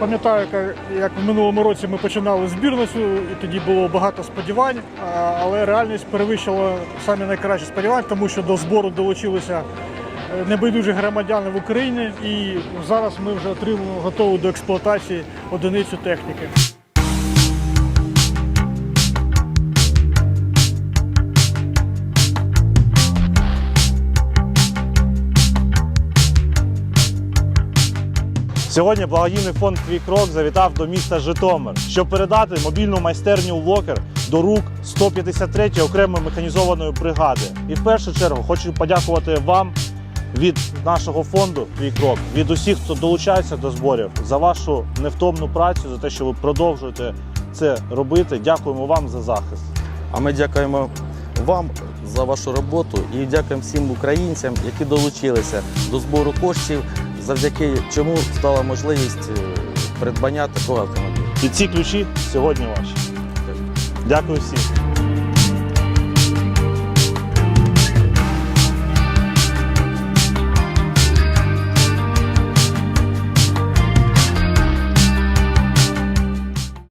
пам'ятаю, як- в минулому році ми починали збірну і тоді було багато сподівань, але реальність перевищила самі найкращі сподівання, тому що до збору долучилися е, небайдужі громадяни в Україні, і зараз ми вже отримуємо готову до експлуатації одиницю техніки. Сьогодні благодійний фонд Твій крок завітав до міста Житомир, щоб передати мобільну майстерню Локер до рук 153-ї окремої механізованої бригади. І в першу чергу хочу подякувати вам від нашого фонду Твій крок, від усіх, хто долучається до зборів, за вашу невтомну працю, за те, що ви продовжуєте це робити. Дякуємо вам за захист. А ми дякуємо вам за вашу роботу і дякуємо всім українцям, які долучилися до збору коштів, завдяки чому стала можливість е, придбання такого автомобіля. І ці ключі сьогодні ваші. Дякую всім.